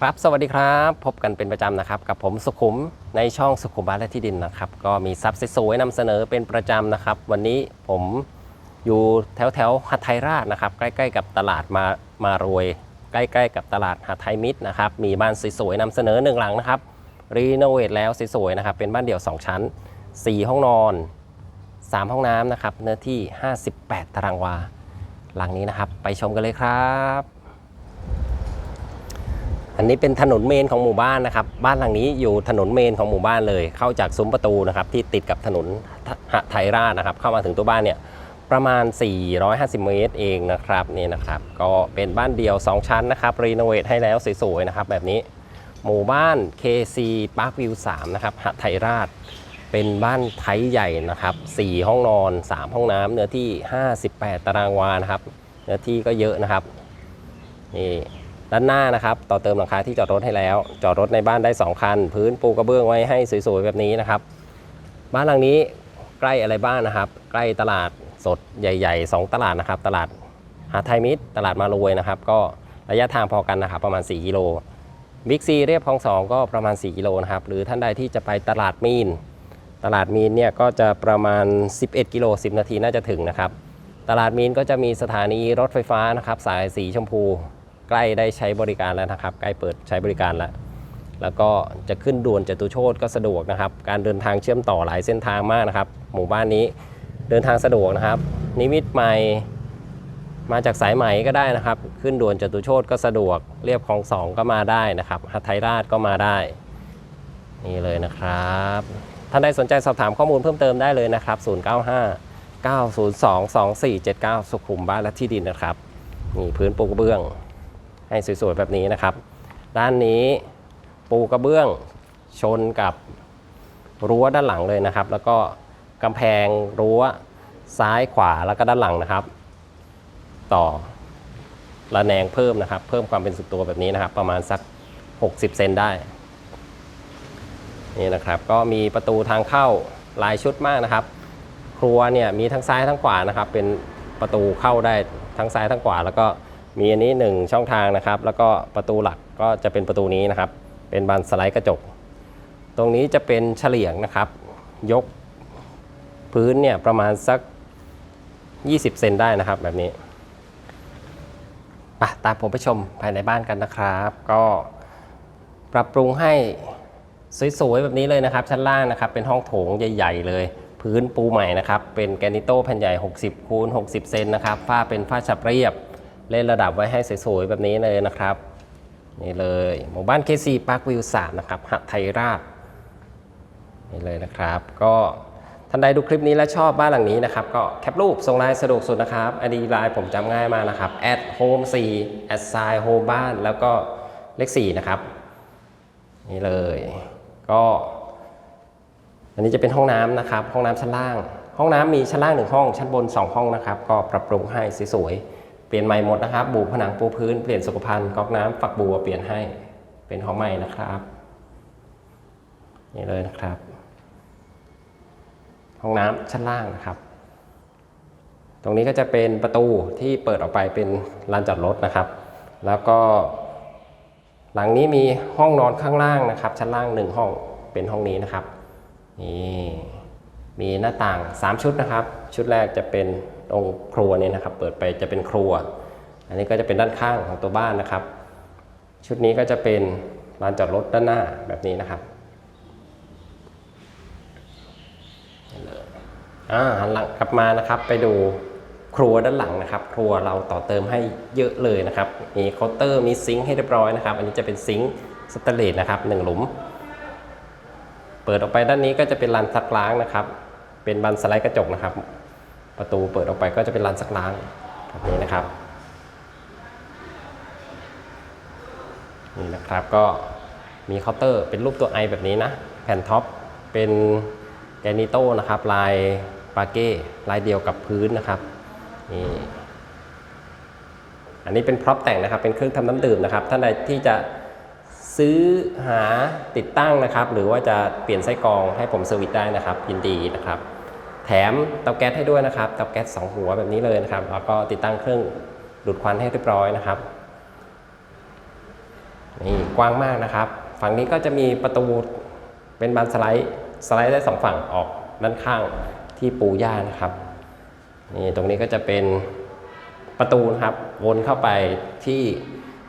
ครับ สวัสดีครับ พบกันเป็นประจำนะครับ กับผมสุขุมในช่องสุขุมบ้านและที่ดินนะครับ ก็มีทรัพย์สวยๆนำเสนอเป็นประจำนะครับ วันนี้ผมอยู่แถวแถวหัดไทยราชนะครับ ใกล้ๆ กับตลาดมามารวย ใกล้ๆ กับตลาดหัดไทยมิตรนะครับ มีบ้านสวยๆนำเสนอหนึ่งหลังนะครับ รีโนเวทแล้วสวยๆนะครับ เป็นบ้านเดี่ยว 2 ชั้น 4 ห้องนอน 3 ห้องน้ำนะครับ เนื้อที่ 58 ตารางวา หลังนี้นะครับ ไปชมกันเลยครับ อันนี้เป็นถนนเมนของหมู่บ้านนะครับ บ้านหลังนี้อยู่ถนนเมนของหมู่บ้านเลย เข้าจากซุ้มประตูนะครับที่ติดกับถนนหไทยราชนะครับ เข้ามาถึงตัวบ้านเนี่ยประมาณ 450 เมตรเองนะครับนี่นะครับ ก็เป็นบ้านเดี่ยว 2 ชั้นนะครับรีโนเวทให้แล้วสวยๆนะครับ แบบนี้หมู่บ้าน KC Park View 3นะครับหไทยราช เป็นบ้านไทยใหญ่นะครับ 4 ห้องนอน 3 ห้องน้ำเนื้อที่ 58 ตารางวานะครับ เนื้อที่ก็เยอะนะครับนี่ ด้านหน้านะครับต่อเติมหลังคาที่จอดรถให้แล้ว จอดรถในบ้านได้ 2 คัน พื้นปูกระเบื้องไว้ให้สวยๆแบบนี้นะครับ บ้านหลังนี้ใกล้อะไรบ้างนะครับ ใกล้ตลาดสดใหญ่ ๆ 2 ตลาดนะครับ ตลาดหาไทยมิตร ตลาดมารวยนะครับ ก็ระยะทางพอกันนะครับ ประมาณ 4 กิโลบิ๊กซีเรียบคลองสองก็ประมาณ 4 กิโลนะครับ หรือท่านใดที่จะไปตลาดมีน ตลาดมีนเนี่ยก็จะประมาณ 11 กิโล 10 นาทีน่าจะถึงนะครับ ตลาดมีนก็จะมีสถานีรถไฟฟ้านะครับ สายสีชมพู ใกล้ได้ใช้บริการแล้วนะครับ ใกล้เปิดใช้บริการแล้ว แล้วก็จะขึ้นด่วนจตุโชตก็สะดวกนะครับ การเดินทางเชื่อมต่อหลายเส้นทางมากนะครับ หมู่บ้านนี้เดินทางสะดวกนะครับ นิมิตใหม่มาจากสายไหมก็ได้นะครับ ขึ้นด่วนจตุโชตก็สะดวก เรียบคลองสองก็มาได้นะครับหัทไทยราชก็มาได้ นี่เลยนะครับท่านใดสนใจสอบถามข้อมูลเพิ่มเติมได้เลยนะครับ 095 902 2479 สุขุมบ้านและที่ดินนะครับ นี่พื้นปูกระเบื้อง ให้สวยๆแบบนี้นะครับ ด้านนี้ปูกระเบื้องชนกับรั้วด้านหลังเลยนะครับ แล้วก็กำแพงรั้วซ้ายขวาแล้วก็ด้านหลังนะครับ ต่อระแนงเพิ่มนะครับ เพิ่มความเป็นสุดตัวแบบนี้นะครับ ประมาณสัก 60 เซนได้นี่นะครับก็มีประตูทางเข้าหลายชุดมากนะครับ ครัวเนี่ยมีทั้งซ้ายทั้งขวานะครับ เป็นประตูเข้าได้ทั้งซ้ายทั้งขวา แล้วก็ มีอันนี้หนึ่งช่องทางนะครับ แล้วก็ประตูหลักก็จะเป็นประตูนี้นะครับ เป็นบานสไลด์กระจก ตรงนี้จะเป็นเฉลียงนะครับ ยกพื้นเนี่ยประมาณสัก 20 เซนได้นะครับแบบนี้ไปตามผมไปชมภายในบ้านกันนะครับ ก็ปรับปรุงให้สวยๆแบบนี้เลยนะครับ ชั้นล่างนะครับ เป็นห้องโถงใหญ่ ๆ เลย พื้นปูใหม่นะครับ เป็นแกนิโต้แผ่นใหญ่ 60คูณ60 เซนนะครับฝ้าเป็นฝ้าฉับเรียบ เล่นระดับไว้ให้สวยๆแบบนี้เลยนะครับ นี่เลยหมู่บ้านเคซีพาร์ควิวสามนะครับหัดไทยราชนี่เลยนะครับ ก็ท่านใดดูคลิปนี้และชอบบ้านหลังนี้นะครับ ก็แคปรูปส่งไลน์สะดวกสุดนะครับอดีไลน์ผมจำง่ายมากนะครับ at home 4 at sign home บ้านแล้วก็เลข4นะครับ นี่เลย ก็อันนี้จะเป็นห้องน้ำนะครับ ห้องน้ำชั้นล่าง ห้องน้ำมีชั้นล่างหนึ่งห้อง ชั้นบน 2 ห้องนะครับ ก็ปรับปรุงให้สวยๆ เปลี่ยนใหม่หมดนะครับ บูผนังปูพื้น เปลี่ยนสุขภัณฑ์ก๊อกน้ำฝักบัวเปลี่ยนให้ เป็นห้องใหม่นะครับ นี่เลยนะครับ ห้องน้ำชั้นล่างนะครับ ตรงนี้ก็จะเป็นประตูที่เปิดออกไปเป็นลานจอดรถนะครับ แล้วก็ หลังนี้มีห้องนอนข้างล่างนะครับ ชั้นล่างหนึ่งห้องเป็นห้องนี้นะครับ นี่ มีหน้าต่าง 3 ชุดนะครับ ชุดแรกจะเป็น ตรงครัวเนี่ยนะครับ เปิดไปจะเป็นครัว อันนี้ก็จะเป็นด้านข้างของตัวบ้านนะครับ ชุดนี้ก็จะเป็นลานจอดรถด้านหน้าแบบนี้นะครับอ่าหันหลังกลับมานะครับ ไปดูครัวด้านหลังนะครับ ครัวเราต่อเติมให้เยอะเลยนะครับ มีเคาน์เตอร์มีซิงค์ให้เรียบร้อยนะครับ อันนี้จะเป็นซิงค์สแตนเลสนะครับหนึ่งหลุม เปิดออกไปด้านนี้ก็จะเป็นลานซักล้างนะครับ เป็นบันสไลด์กระจกนะครับ ประตูเปิดออกไปก็จะเป็นลานซักล้างแบบนี้นะครับนี่นะครับก็มีเคาน์เตอร์เป็นรูปตัวไอแบบนี้นะ แผ่นท็อปเป็นแกนิโต้นะครับ ลายปาเก้ลายเดียวกับพื้นนะครับนี่อันนี้เป็นพร็อพแต่งนะครับ เป็นเครื่องทำน้ำดื่มนะครับ ท่านใดที่จะซื้อหาติดตั้งนะครับ หรือว่าจะเปลี่ยนไส้กรองให้ผมเซอร์วิสได้นะครับ ยินดีนะครับ แถมเตาแก๊สให้ด้วยนะครับเตาแก๊สสองหัวแบบนี้เลยนะครับแล้วก็ติดตั้งเครื่องดูดควันให้เรียบร้อยนะครับนี่กว้างมากนะครับ ฝั่งนี้ก็จะมีประตูเป็นบานสไลด์สไลด์ได้สองฝั่งออกด้านข้างที่ปูหญ้านะครับนี่ตรงนี้ก็จะเป็นประตูนะครับวนเข้าไปที่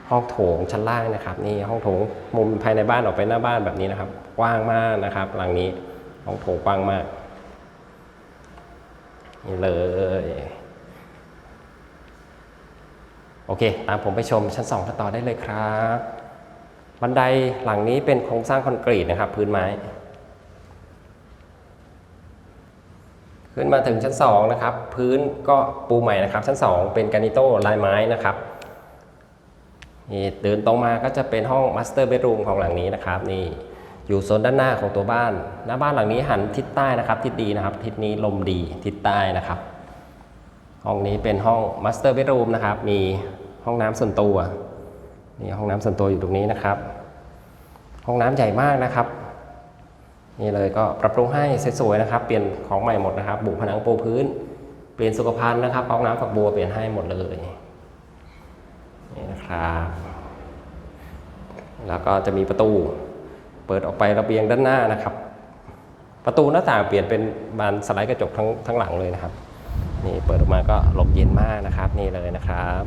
ห้องโถงชั้นล่างนะครับ นี่ห้องโถงมุมภายในบ้านออกไปหน้าบ้านแบบนี้นะครับ กว้างมากนะครับ หลังนี้ห้องโถงกว้างมาก เลย โอเค ตามผมไปชมชั้น2กันต่อได้เลยครับ บันไดหลังนี้เป็นโครงสร้างคอนกรีตนะครับ พื้นไม้ ขึ้นมาถึงชั้น2นะครับ พื้นก็ปูใหม่นะครับ ชั้น2เป็นกานิโต้ลายไม้นะครับนี่เดินตรงมาก็จะเป็นห้องมาสเตอร์เบดรูมของหลังนี้นะครับนี่ อยู่โซนด้านหน้าของตัวบ้าน หน้าบ้านหลังนี้หันทิศใต้นะครับทิศดีนะครับ ทิศนี้ลมดีทิศใต้นะครับ ห้องนี้เป็นห้องมาสเตอร์เบดรูมนะครับ มีห้องน้ำส่วนตัวนี่ห้องน้ำส่วนตัวอยู่ตรงนี้นะครับ ห้องน้ำใหญ่มากนะครับ นี่เลยก็ปรับปรุงให้สวยๆนะครับ เปลี่ยนของใหม่หมดนะครับ บุผนังปูพื้น เปลี่ยนสุขภัณฑ์นะครับห้องน้ำฝักบัวเปลี่ยนให้หมดเลยนี่นะครับ แล้วก็จะมีประตู เปิดออกไประเบียงด้านหน้านะครับ ประตูหน้าต่างเปลี่ยนเป็นบานสไลด์กระจกทั้งทั้งหลังเลยนะครับ นี่เปิดออกมาก็ลมเย็นมากนะครับ นี่เลยนะครับ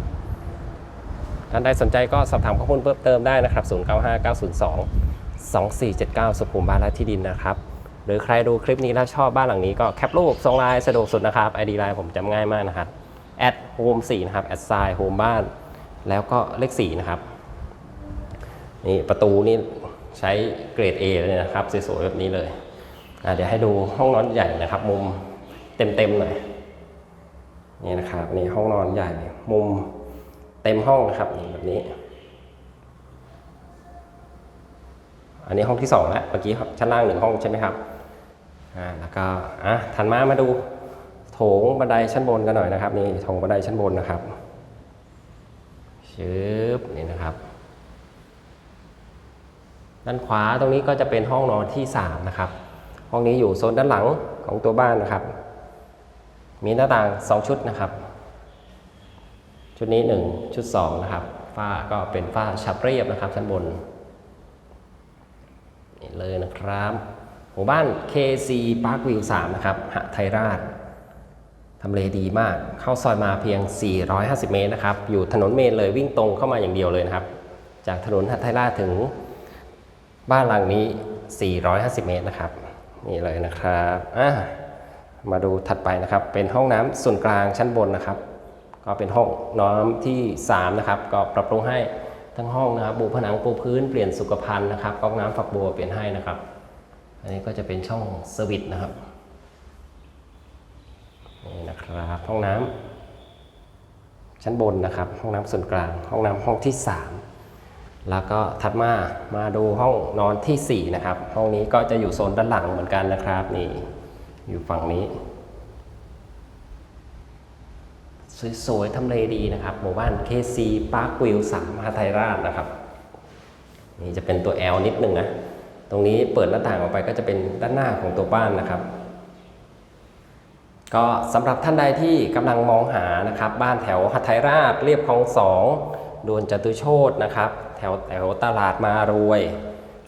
ท่านใดสนใจก็สอบถามข้อมูลเพิ่มเติมได้นะครับ 095902 2479 สุขุมบ้านและที่ดินนะครับ หรือใครดูคลิปนี้แล้วชอบบ้านหลังนี้ก็แคปรูปส่งไลน์สะดวกสุดนะครับ ID ไลน์ผมจำง่ายมากนะครับ at home 4นะครับ at sign home บ้าน แล้วก็เลข4นะครับ นี่ประตูนี่ ใช้เกรด A เลยนะครับสวยๆแบบนี้เลยเดี๋ยวให้ดูห้องนอนใหญ่นะครับ มุมเต็มๆหน่อยนี่นะครับนี่ห้องนอนใหญ่มุมเต็มห้องนะครับนี่แบบนี้ อันนี้ห้องที่สองแล้วเมื่อกี้ชั้นล่างหนึ่งห้องใช่ไหมครับอ่าแล้วก็อะถัดมามาดูโถงบันไดชั้นบนกันหน่อยนะครับนี่โถงบันไดชั้นบนนะครับชึบนี่นะครับ ด้านขวาตรงนี้ก็จะเป็นห้องนอนที่ 3 นะครับ ห้องนี้อยู่โซนด้านหลังของตัวบ้านนะครับ มีหน้าต่าง 2 ชุดนะครับ ชุดนี้ 1 ชุด 2 นะครับ ฝ้าก็เป็นฝ้าฉับเรียบนะครับชั้นบนนี่เลยนะครับหมู่บ้าน KC Park View 3 นะครับหะไทยราชทำเลดีมาก เข้าซอยมาเพียง 450 เมตรนะครับ อยู่ถนนเมนเลยวิ่งตรงเข้ามาอย่างเดียวเลยนะครับ จากถนนหะไทยราชถึง บ้านหลังนี้ 450 เมตรนะครับ นี่เลยนะครับอะมาดูถัดไปนะครับ เป็นห้องน้ำส่วนกลางชั้นบนนะครับ ก็เป็นห้องน้ำที่ 3 นะครับ ก็ปรับปรุงให้ทั้งห้องนะครับปูผนังปูพื้นเปลี่ยนสุขภัณฑ์นะครับก๊อกน้ำฝักบัวเปลี่ยนให้นะครับ อันนี้ก็จะเป็นช่องเซอร์วิสนะครับนี่นะครับ ห้องน้ำชั้นบนนะครับ ห้องน้ำส่วนกลาง ห้องน้ำห้องที่ 3 แล้วก็ถัดมามาดูห้องนอนทีสี่ 4 นะครับ ห้องนี้ก็จะอยู่โซนด้านหลังเหมือนกันนะครับนี่อยู่ฝั่งนี้ สวยๆทำเลดีนะครับ หมู่บ้าน KC Park View 3หาไทยราชนะครับ นี่จะเป็นตัว L นิดนึงนะ ตรงนี้เปิดหน้าต่างออกไปก็จะเป็นด้านหน้าของตัวบ้านนะครับก็สำหรับท่านใดที่กำลังมองหานะครับ บ้านแถวหัทไทยราชเรียบคลองสองดวนจตุโชตนะครับ แถวแถวตลาดมารวย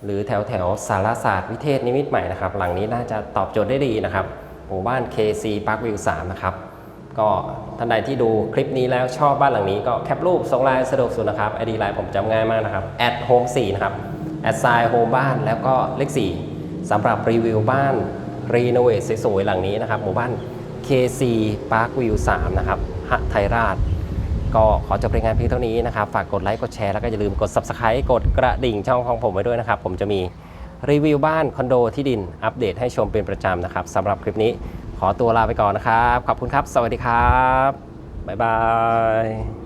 หรือแถวแถวสารศาสตร์วิเทศนิมิตใหม่นะครับ หลังนี้น่าจะตอบโจทย์ได้ดีนะครับหมู่บ้าน KC Park View 3นะครับก็ท่านใดที่ดูคลิปนี้แล้วชอบบ้านหลังนี้ก็แคปรูปส่งไลน์สะดวกสุดนะครับ ID ไลน์ผมจำง่ายมากนะครับ at home 4นะครับ at sign home บ้านแล้วก็เลข4สำหรับรีวิวบ้านรีโนเวทสวยๆหลังนี้นะครับ หมู่บ้าน KC Park View 3 นะครับหะไทยราช ก็ขอจบรายงานเพียงเท่านี้นะครับ ฝากกดไลค์ กดแชร์แล้วก็อย่าลืมกด Subscribe กดกระดิ่งช่องของผมไว้ด้วยนะครับ ผมจะมีรีวิวบ้านคอนโดที่ดินอัปเดตให้ชมเป็นประจำนะครับสำหรับคลิปนี้ขอตัวลาไปก่อนนะครับ ขอบคุณครับ สวัสดีครับ บ๊ายบาย